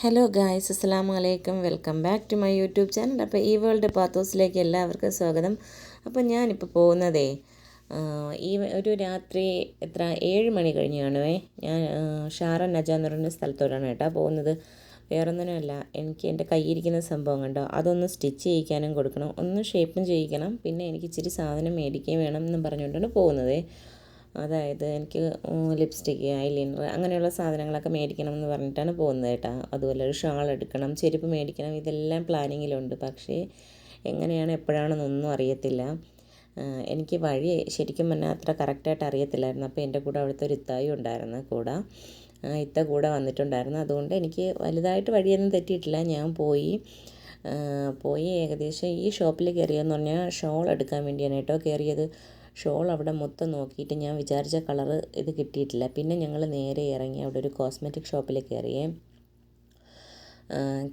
Hello guys അസ്സാം വലൈക്കും welcome back to my YouTube channel. അപ്പോൾ ഈ വേൾഡ് പാത്തോസിലേക്ക് എല്ലാവർക്കും സ്വാഗതം. അപ്പോൾ ഞാനിപ്പോൾ പോകുന്നതേ ഈ ഒരു രാത്രി എത്ര ഏഴ് മണി കഴിഞ്ഞ് കാണുവേ ഞാൻ ഷാറ നജ എന്ന് പറയുന്ന സ്ഥലത്തോടാണ് കേട്ടോ പോകുന്നത്. വേറൊന്നിനുമല്ല എനിക്ക് എന്റെ കയ്യിരിക്കുന്ന സംഭവം കണ്ടോ? അതൊന്ന് സ്റ്റിച്ച് ചെയ്യിക്കാനും കൊടുക്കണം. ഒന്ന് ഷേപ്പും ചെയ്യിക്കണം. പിന്നെ എനിക്ക് ഇച്ചിരി സാധനം മേടിക്കുകയും വേണം എന്ന് പറഞ്ഞുകൊണ്ടാണ് പോകുന്നത്. അതായത് എനിക്ക് ലിപ്സ്റ്റിക്ക് ഐലൈനർ അങ്ങനെയുള്ള സാധനങ്ങളൊക്കെ മേടിക്കണം എന്ന് പറഞ്ഞിട്ടാണ് പോകുന്നത് കേട്ടോ. അതുപോലെ ഒരു ഷാൾ എടുക്കണം ചെരുപ്പ് മേടിക്കണം ഇതെല്ലാം പ്ലാനിങ്ങിലുണ്ട് പക്ഷേ എങ്ങനെയാണ് എപ്പോഴാണെന്നൊന്നും അറിയത്തില്ല. എനിക്ക് വഴി ശരിക്കും പറഞ്ഞാൽ അത്ര കറക്റ്റായിട്ട് അറിയത്തില്ലായിരുന്നു. അപ്പോൾ എന്റെ കൂടെ അവിടുത്തെ ഒരു ഇത്തായി ഉണ്ടായിരുന്നു കൂടെ. ഇത്ത കൂടെ വന്നിട്ടുണ്ടായിരുന്നു. അതുകൊണ്ട് എനിക്ക് വലുതായിട്ട് വഴിയൊന്നും തെറ്റിയിട്ടില്ല. ഞാൻ പോയി പോയി ഏകദേശം ഈ ഷോപ്പിൽ കയറിയെന്ന് പറഞ്ഞാൽ ഷോൾ എടുക്കാൻ വേണ്ടിയാണ് കേട്ടോ കയറിയത്. ഷോൾ അവിടെ മൊത്തം നോക്കിയിട്ട് ഞാൻ വിചാരിച്ച കളറ് ഇത് കിട്ടിയിട്ടില്ല. പിന്നെ ഞങ്ങൾ നേരെ ഇറങ്ങി അവിടെ ഒരു കോസ്മെറ്റിക് ഷോപ്പിൽ കയറിയേ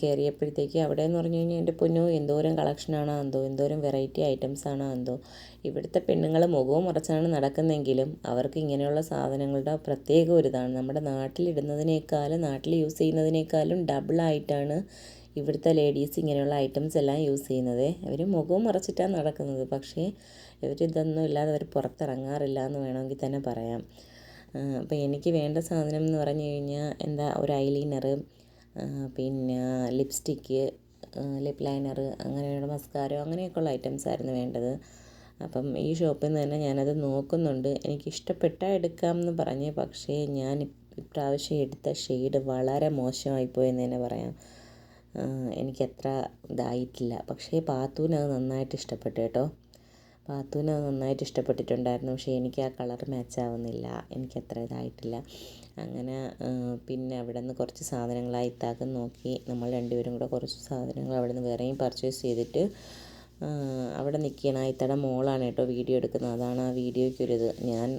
കയറിയപ്പോഴത്തേക്ക് അവിടെ എന്ന് പറഞ്ഞു കഴിഞ്ഞാൽ എന്റെ പൊന്നു എന്തോരം കളക്ഷനാണോ എന്തോ എന്തോരം വെറൈറ്റി ഐറ്റംസ് ആണോ എന്തോ. ഇവിടുത്തെ പെണ്ണുങ്ങൾ മുഖവും മുറച്ചാണ് നടക്കുന്നതെങ്കിലും അവർക്ക് ഇങ്ങനെയുള്ള സാധനങ്ങളുടെ പ്രത്യേക ഒരു ഇതാണ്. നമ്മുടെ നാട്ടിലിടുന്നതിനേക്കാളും നാട്ടിൽ യൂസ് ചെയ്യുന്നതിനേക്കാളും ഡബിളായിട്ടാണ് ഇവിടുത്തെ ലേഡീസ് ഇങ്ങനെയുള്ള ഐറ്റംസ് എല്ലാം യൂസ് ചെയ്യുന്നത്. അവർ മുഖവും മറച്ചിട്ടാണ് നടക്കുന്നത്. പക്ഷേ ഇവരിതൊന്നും ഇല്ലാതെ അവർ പുറത്തിറങ്ങാറില്ല എന്ന് വേണമെങ്കിൽ തന്നെ പറയാം. അപ്പോൾ എനിക്ക് വേണ്ട സാധനം എന്ന് പറഞ്ഞു കഴിഞ്ഞാൽ എന്താ ഒരു ഐലൈനർ പിന്നെ ലിപ്സ്റ്റിക്ക് ലിപ് ലൈനർ അങ്ങനെയുള്ള മസ്കാരോ അങ്ങനെയൊക്കെയുള്ള ഐറ്റംസ് ആയിരുന്നു വേണ്ടത്. അപ്പം ഈ ഷോപ്പിൽ നിന്ന് തന്നെ ഞാനത് നോക്കുന്നുണ്ട്. എനിക്ക് എടുക്കാം എന്ന് പറഞ്ഞ് പക്ഷേ ഞാൻ ഇപ്രാവശ്യം എടുത്ത ഷെയ്ഡ് വളരെ മോശമായിപ്പോയെന്ന് തന്നെ പറയാം. എനിക്കത്ര ഇതായിട്ടില്ല. പക്ഷേ പാത്തുവിന് അത് നന്നായിട്ട് ഇഷ്ടപ്പെട്ടു കേട്ടോ. പാത്തൂന് അത് നന്നായിട്ട് ഇഷ്ടപ്പെട്ടിട്ടുണ്ടായിരുന്നു. പക്ഷേ എനിക്ക് ആ കളർ മാച്ച് ആവുന്നില്ല. എനിക്കത്ര ഇതായിട്ടില്ല. അങ്ങനെ പിന്നെ അവിടെ നിന്ന് കുറച്ച് സാധനങ്ങളായി ഇത്താക്കം നോക്കി നമ്മൾ രണ്ടുപേരും കൂടെ കുറച്ച് സാധനങ്ങൾ അവിടെ നിന്ന് വേറെയും പർച്ചേസ് ചെയ്തിട്ട് അവിടെ നിൽക്കണ ആ ഇത്തയുടെ മോളാണ് കേട്ടോ വീഡിയോ എടുക്കുന്നത്. അതാണ് ആ വീഡിയോയ്ക്കൊരിത് ഞാൻ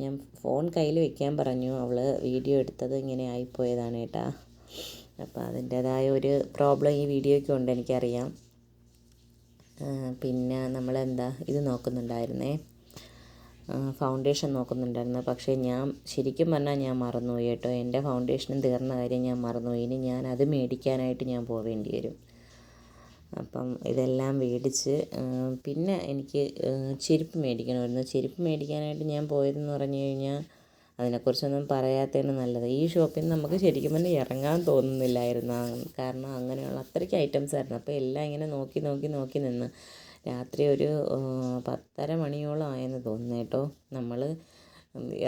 ഞാൻ ഫോൺ കയ്യിൽ വെക്കാൻ പറഞ്ഞു. അവൾ വീഡിയോ എടുത്തത് ഇങ്ങനെ ആയിപ്പോയതാണ് കേട്ടാ. അപ്പോൾ അതിന്റേതായ ഒരു പ്രോബ്ലം ഈ വീഡിയോയ്ക്ക് ഉണ്ട് എനിക്കറിയാം. പിന്നെ നമ്മളെന്താ ഇത് നോക്കുന്നുണ്ടായിരുന്നേ. ഫൗണ്ടേഷൻ നോക്കുന്നുണ്ടായിരുന്നു. പക്ഷേ ഞാൻ ശരിക്കും പറഞ്ഞാൽ ഞാൻ മറന്നുപോയി കേട്ടോ. എന്റെ ഫൗണ്ടേഷനും തീർന്ന കാര്യം ഞാൻ മറന്നുപോയി. ഇനി ഞാൻ അത് മേടിക്കാനായിട്ട് ഞാൻ പോവേണ്ടി വരും. അപ്പം ഇതെല്ലാം മേടിച്ച് പിന്നെ എനിക്ക് ചെരുപ്പ് മേടിക്കണമായിരുന്നു. ചെരുപ്പ് മേടിക്കാനായിട്ട് ഞാൻ പോയതെന്ന് പറഞ്ഞു കഴിഞ്ഞാൽ അതിനെക്കുറിച്ചൊന്നും പറയാത്തതാണ് നല്ലത്. ഈ ഷോപ്പിൽ നിന്ന് നമുക്ക് ശരിക്കും പറഞ്ഞാൽ ഇറങ്ങാൻ തോന്നുന്നില്ലായിരുന്നു. കാരണം അങ്ങനെയുള്ള അത്രയ്ക്ക് ഐറ്റംസ് ആയിരുന്നു. അപ്പോൾ എല്ലാം ഇങ്ങനെ നോക്കി നോക്കി നോക്കി നിന്ന് രാത്രി ഒരു പത്തര മണിയോളം ആയെന്ന് തോന്നുന്നു കേട്ടോ. നമ്മൾ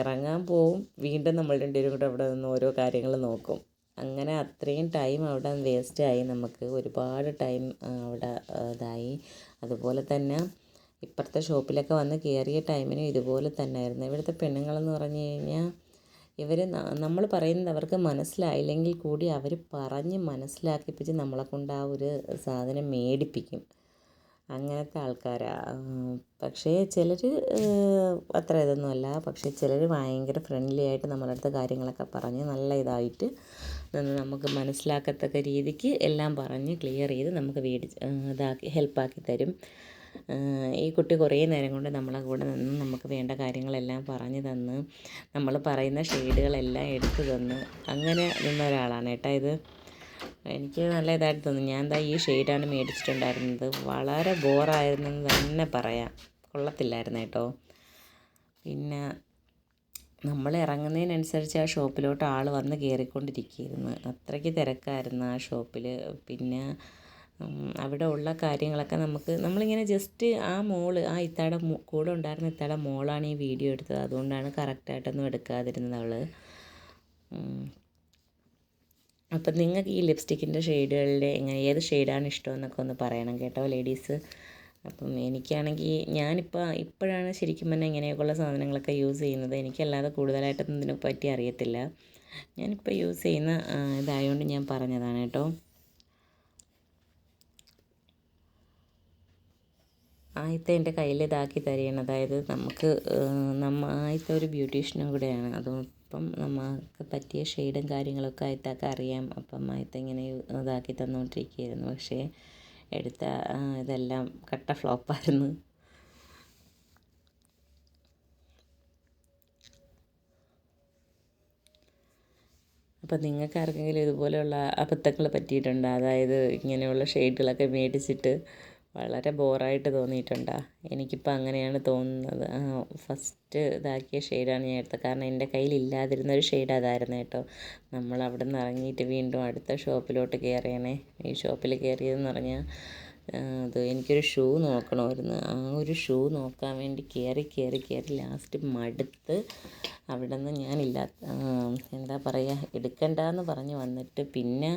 ഇറങ്ങാൻ പോവും. വീണ്ടും നമ്മൾ രണ്ടുപേരും കൂടെ അവിടെ നിന്ന് ഓരോ കാര്യങ്ങൾ നോക്കും. അങ്ങനെ അത്രയും ടൈം അവിടെ വേസ്റ്റായി നമുക്ക് ഒരുപാട് ടൈം അവിടെ ഇതായി. അതുപോലെ തന്നെ ഇപ്പുറത്തെ ഷോപ്പിലൊക്കെ വന്ന് കയറിയ ടൈമിനും ഇതുപോലെ തന്നെയായിരുന്നു. ഇവിടുത്തെ പെണ്ണുങ്ങളെന്ന് പറഞ്ഞു കഴിഞ്ഞാൽ ഇവർ നമ്മൾ പറയുന്നത് അവർക്ക് മനസ്സിലായില്ലെങ്കിൽ കൂടി അവർ പറഞ്ഞ് മനസ്സിലാക്കിപ്പിച്ച് നമ്മളെ കൊണ്ട് ആ ഒരു സാധനം മേടിപ്പിക്കും. അങ്ങനത്തെ ആൾക്കാരാണ് പക്ഷേ ചിലർ അത്ര ഇതൊന്നുമല്ല പക്ഷേ ചിലർ ഭയങ്കര ഫ്രണ്ട്ലി ആയിട്ട് നമ്മളെ അടുത്ത് കാര്യങ്ങളൊക്കെ പറഞ്ഞ് നല്ല ഇതായിട്ട് നമുക്ക് മനസ്സിലാക്കത്തക്ക രീതിക്ക് എല്ലാം പറഞ്ഞ് ക്ലിയർ ചെയ്ത് നമുക്ക് മേടിച്ച് ഇതാക്കി ഹെൽപ്പാക്കി തരും. ഈ കുട്ടി കുറേ നേരം കൊണ്ട് നമ്മളെ കൂടെ നിന്ന് നമുക്ക് വേണ്ട കാര്യങ്ങളെല്ലാം പറഞ്ഞു തന്ന് നമ്മൾ പറയുന്ന ഷെയ്ഡുകളെല്ലാം എടുത്തു തന്ന് അങ്ങനെ നിന്ന ഒരാളാണ് കേട്ടോ ഇത്. എനിക്ക് നല്ല ഇതായിട്ട് തോന്നി. ഞാൻ എന്താ ഈ ഷെയ്ഡാണ് മേടിച്ചിട്ടുണ്ടായിരുന്നത്. വളരെ ബോറായിരുന്നെന്ന് തന്നെ പറയാം. കൊള്ളത്തില്ലായിരുന്നു കേട്ടോ. പിന്നെ നമ്മൾ ഇറങ്ങുന്നതിനനുസരിച്ച് ആ ഷോപ്പിലോട്ട് ആൾ വന്ന് കയറിക്കൊണ്ടിരിക്കുകയായിരുന്നു. അത്രയ്ക്ക് തിരക്കായിരുന്നു ആ ഷോപ്പിൽ പിന്നെ അവിടെ ഉള്ള കാര്യങ്ങളൊക്കെ നമുക്ക് നമ്മളിങ്ങനെ ജസ്റ്റ് ആ മോൾ ആ ഇത്താടെ കൂടെ ഉണ്ടായിരുന്ന ഇത്താടെ മോളാണ് ഈ വീഡിയോ എടുത്തത്. അതുകൊണ്ടാണ് കറക്റ്റായിട്ടൊന്നും എടുക്കാതിരുന്നത് അവൾ അപ്പം നിങ്ങൾക്ക് ഈ ലിപ്സ്റ്റിക്കിന്റെ ഷെയ്ഡുകളുടെ എങ്ങനെ ഏത് ഷെയ്ഡാണ് ഇഷ്ടമെന്നൊക്കെ ഒന്ന് പറയണം കേട്ടോ ലേഡീസ് അപ്പം എനിക്കാണെങ്കിൽ ഞാനിപ്പോൾ ഇപ്പോഴാണ് ശരിക്കും പറഞ്ഞാൽ ഇങ്ങനെയൊക്കെയുള്ള സാധനങ്ങളൊക്കെ യൂസ് ചെയ്യുന്നത്. എനിക്കല്ലാതെ കൂടുതലായിട്ടൊന്നും ഇതിനെ പറ്റി അറിയത്തില്ല. ഞാനിപ്പോൾ യൂസ് ചെയ്യുന്ന ഇതായതുകൊണ്ട് ഞാൻ പറഞ്ഞതാണ് കേട്ടോ. ആദ്യത്തെ എന്റെ കയ്യിൽ ഇതാക്കി തരികയാണ്. അതായത് നമുക്ക് നമ്മ ആദ്യത്തെ ഒരു ബ്യൂട്ടീഷ്യനും കൂടെയാണ് അതോടൊപ്പം നമുക്ക് പറ്റിയ ഷെയ്ഡും കാര്യങ്ങളൊക്കെ ആയിട്ടൊക്കെ അറിയാം. അപ്പം ആദ്യത്തെ ഇങ്ങനെ ഇതാക്കി തന്നുകൊണ്ടിരിക്കുകയായിരുന്നു. പക്ഷേ എടുത്ത ഇതെല്ലാം കട്ട ഫ്ലോപ്പായിരുന്നു. അപ്പം നിങ്ങൾക്ക് ആർക്കെങ്കിലും ഇതുപോലെയുള്ള അബദ്ധങ്ങൾ പറ്റിയിട്ടുണ്ടോ? അതായത് ഇങ്ങനെയുള്ള ഷെയ്ഡുകളൊക്കെ മേടിച്ചിട്ട് വളരെ ബോറായിട്ട് തോന്നിയിട്ടുണ്ടോ. എനിക്കിപ്പോൾ അങ്ങനെയാണ് തോന്നുന്നത്. ഫസ്റ്റ് ഇതാക്കിയ ഷെയ്ഡാണ് ഞാൻ എടുത്തത്. കാരണം എന്റെ കയ്യിൽ ഇല്ലാതിരുന്ന ഒരു ഷെയ്ഡ് അതായിരുന്നു കേട്ടോ. നമ്മൾ അവിടെ നിന്ന് ഇറങ്ങിയിട്ട് വീണ്ടും അടുത്ത ഷോപ്പിലോട്ട് കയറിയണേ ഈ ഷോപ്പിൽ കയറിയതെന്ന് പറഞ്ഞാൽ അത് എനിക്കൊരു ഷൂ നോക്കണമായിരുന്നു. ആ ഒരു ഷൂ നോക്കാൻ വേണ്ടി കയറി കയറി കയറി ലാസ്റ്റ് മടുത്ത് അവിടെ നിന്ന് ഞാനില്ലാത്ത എന്താ പറയുക എടുക്കണ്ടെന്ന് പറഞ്ഞ് വന്നിട്ട് പിന്നെ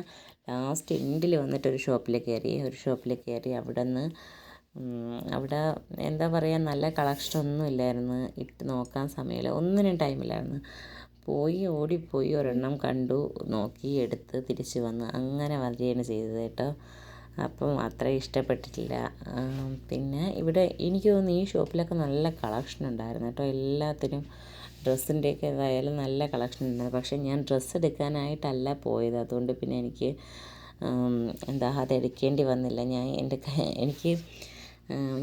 ലാസ്റ്റ് എൻഡിൽ വന്നിട്ട് ഒരു ഷോപ്പിൽ കയറി ഒരു ഷോപ്പിൽ കയറി അവിടെ നിന്ന് അവിടെ എന്താ പറയുക നല്ല കളക്ഷൻ ഒന്നും ഇല്ലായിരുന്നു. ഇട്ട് നോക്കാൻ സമയമില്ല. ഒന്നിനും ടൈമില്ലായിരുന്നു പോയി ഓടിപ്പോയി ഒരെണ്ണം കണ്ടു. നോക്കി എടുത്ത് തിരിച്ച് വന്ന്. അങ്ങനെ വരികയാണ് ചെയ്തത് കേട്ടോ. അപ്പം അത്ര ഇഷ്ടപ്പെട്ടിട്ടില്ല. പിന്നെ ഇവിടെ എനിക്ക് തോന്നുന്നു ഈ ഷോപ്പിലൊക്കെ നല്ല കളക്ഷൻ ഉണ്ടായിരുന്നു കേട്ടോ. എല്ലാത്തിനും ഡ്രസ്സിന്റെയൊക്കെ ഏതായാലും നല്ല കളക്ഷൻ ഉണ്ടായിരുന്നു. പക്ഷേ ഞാൻ ഡ്രസ്സ് എടുക്കാനായിട്ടല്ല പോയത്. അതുകൊണ്ട് പിന്നെ എനിക്ക് എന്താ അത് എടുക്കേണ്ടി വന്നില്ല. ഞാൻ എന്റെ എനിക്ക്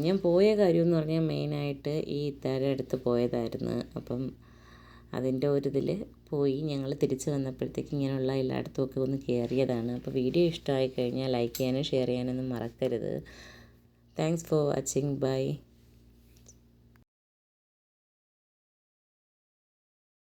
ഞാൻ പോയ കാര്യം എന്ന് പറഞ്ഞാൽ മെയിനായിട്ട് ഈ ഇത്താരെ അടുത്ത് പോയതായിരുന്നു. അപ്പം അതിന്റെ ഒരു ഇതിൽ പോയി. ഞങ്ങൾ തിരിച്ച് വന്നപ്പോഴത്തേക്ക് ഇങ്ങനെയുള്ള എല്ലായിടത്തും ഒക്കെ ഒന്ന് കയറിയതാണ് അപ്പോൾ വീഡിയോ ഇഷ്ടമായി കഴിഞ്ഞാൽ ലൈക്ക് ചെയ്യാനും ഷെയർ ചെയ്യാനൊന്നും മറക്കരുത്. Thanks for watching. ബൈ.